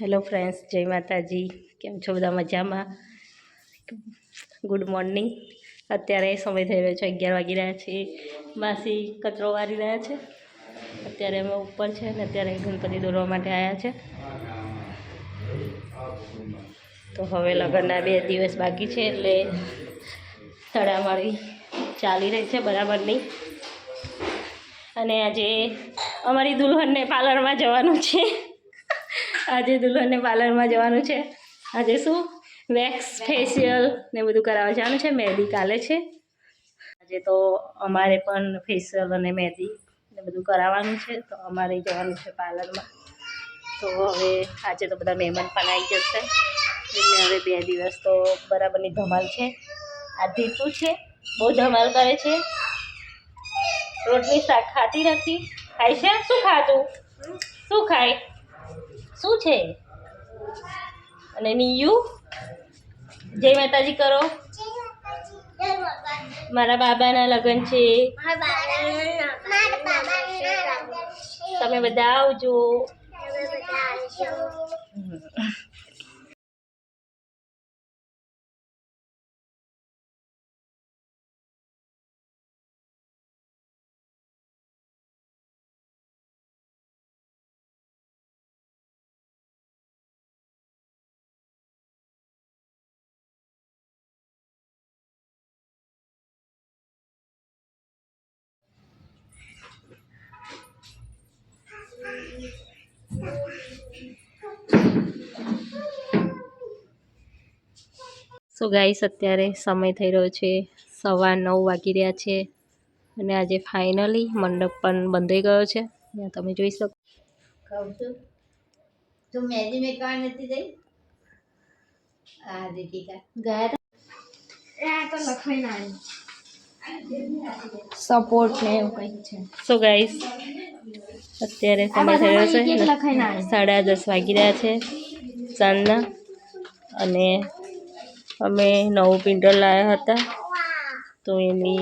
Hello friends જય માતાજી. કેમ છો બધા મજામાં? ગુડ મોર્નિંગ અત્યારે સમય થઈ રહ્યો છે અગિયાર વાગી રહ્યા છે. માસી કચરો વારી રહ્યા છે. અત્યારે અમે ઉપર છે ને અત્યારે ગણપતિ દોરવા માટે આવ્યા છે. તો હવે લગ્નના બે દિવસ બાકી છે એટલે તડામાળી ચાલી રહી છે બરાબરની અને આજે અમારી દુલ્હનને પાર્લરમાં જવાનું છે. આજે દુલ્હનને પાર્લરમાં જવાનું છે. આજે શું? વેક્સ ફેશિયલ ને બધું કરાવવા જવાનું છે. મહેંદી કાલે છે. આજે તો અમારે પણ ફેશિયલ અને મહેંદી ને બધું કરાવવાનું છે. તો અમારે જવાનું છે પાર્લરમાં. તો હવે આજે તો બધા મહેમાન પણ આવી જશે. એટલે હવે બે દિવસ તો બરાબરની ધમાલ છે. આ ધીતું છે. બહુ ધમાલ કરે છે. રોટલી શાક ખાતી નથી. ખાય છે? શું ખાતું શું ખાય? શું છે? અને નિયુ જય માતાજી કરો. મારા બાબાના લગ્ન છે. તમે બધા આવજો. સો ગાઈસ અત્યારે સમય થઈ રહ્યો છે. સવા નવ વાગી રહ્યા છે અને આજે ફાઇનલી મંડપ પણ બંધાઈ ગયો છે. ત્યાં તમે જોઈ શકો. કહું છું? તું મહેંદી મેકવા નથી જઈ હા દીપિકા ગયા સપોર્ટ ને એવું કંઈક છે. સો ગાઈસ અત્યારે સમય થઈ રહ્યો છે. સાડા દસ વાગી રહ્યા છે. સાંજના અને અમે નવું પ્રિન્ટર લાવ્યા હતા. તો એની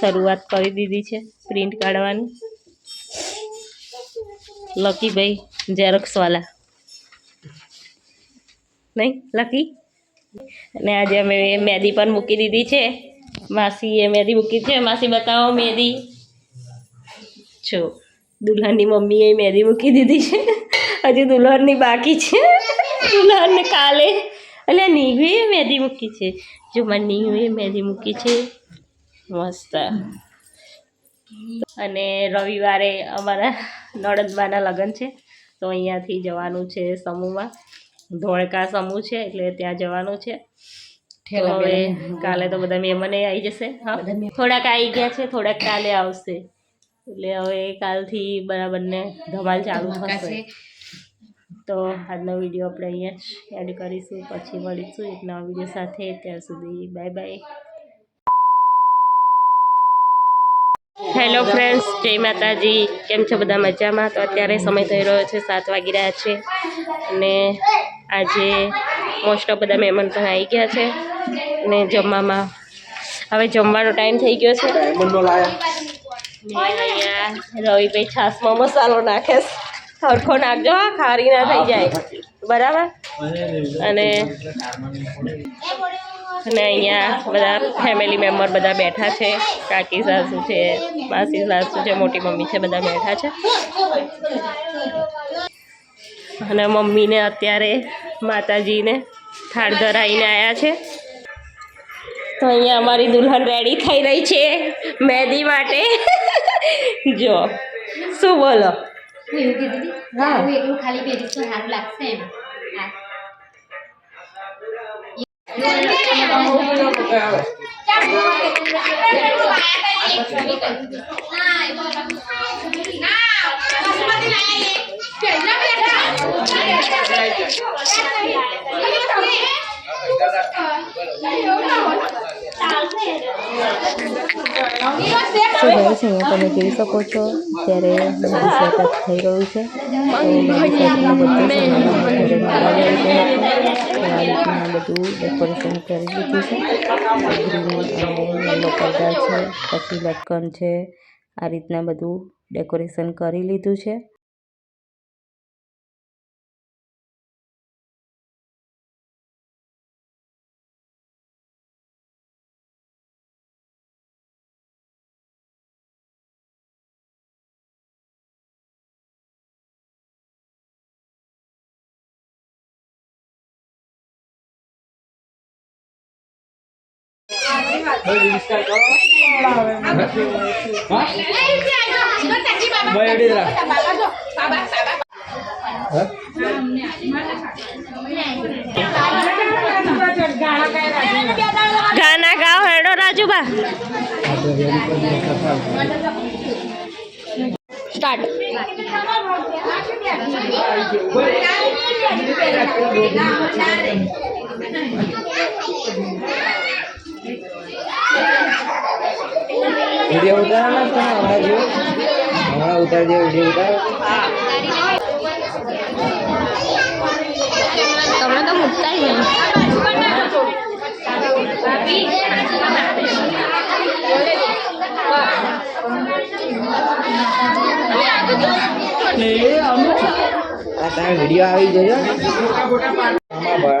શરૂઆત કરી દીધી છે પ્રિન્ટ કાઢવાની. લકીભાઈ ઝેરોક્સવાલા નહીં, લકી? અને આજે અમે મેદી પણ મૂકી દીધી છે. માસીએ મેદી મૂકી છે. માસી, બતાવો મેદી. જો, દુલ્હનની મમ્મીએ મેદી મૂકી દીધી છે. હજી દુલ્હનની બાકી છે. દુલ્હનને કાલે એટલે નીવીએ મહેંદી મૂકી છે. જો મારી નીવી મહેંદી મૂકી છે. મસ્ત. અને રવિવારે અમારા નડદબાના લગ્ન છે. તો અહીંયાથી જવાનું છે સમૂહમાં ધોળકા સમૂહ છે એટલે ત્યાં જવાનું છે. હવે કાલે તો બધા મહેમાને આવી જશે. થોડાક આવી ગયા છે થોડાક કાલે આવશે. એટલે હવે કાલથી બરાબરને ધમાલ ચાલુ થશે. તો આજનો વીડિયો આપણે અહીંયા જ એડ કરીશું. પછી મળીશું એક નવા વીડિયો સાથે. ત્યાં સુધી બાય બાય હેલો ફ્રેન્ડ્સ જય માતાજી. કેમ છો બધા મજામાં? તો અત્યારે સમય થઈ રહ્યો છે સાત વાગી રહ્યા છે. અને આજે મોસ્ટ ઓફ બધા મહેમાન પણ આવી ગયા છે. અને જમવામાં હવે જમવાનો ટાઈમ થઈ ગયો છે. અહીંયા રવિભાઈ છાસમાં મસાલો નાખે છે. સરખો નાખજો હા ખારી ના થઈ જાય. બરાબર? અને અને અહીંયા બધા ફેમિલી મેમ્બર બધા બેઠા છે. કાકી સાસુ છે માસી સાસુ છે મોટી મમ્મી છે બધા બેઠા છે. અને મમ્મીને અત્યારે માતાજીને થાળ ધરાઈને આવ્યા છે. તો અહીંયા અમારી દુલ્હન રેડી થઈ રહી છે મહેંદી માટે. જો શું બોલો? હું એવું કીધું હતી, હા. હું એકલું ખાલી પહેરીશ તો સારું લાગશે એમ શું ભાઈ છે તમે જોઈ શકો છો ત્યારે મહેંદી સેટઅપ થઈ રહ્યું છે. બધું બધું ડેકોરેશન કરી દીધું છે. ગ્રીન અને યલો પડદા છે, પછી લટકન છે. આ રીતના બધું ડેકોરેશન કરી લીધું છે. ગાના ગાઓ હેડો રાજુબા સ્ટાર્ટ વીડિયો ઉતારવાના છે તમે હમણાં જેવો? હમણાં ઉતારી દે વીડિયો ઉતારો. તમને તો મૂકતા જ નહીં. આ તમે વીડિયો આવી જજો. આમાં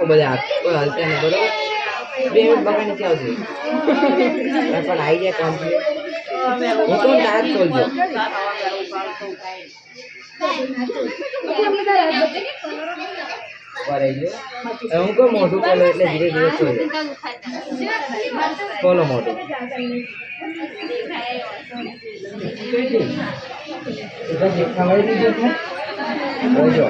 બધા હાલતા નહીં, બરોબર? બે મિનિટ બગા નીચે આવશે પણ આવી જાય કમ્પ્લીટ હું તો તાર ખોલજો. હું કહું મોઢું ખોલો એટલે ધીરે ધીરે ખોલો ખોલો મોઢું દેખાવાય દીધું છે? જોજો.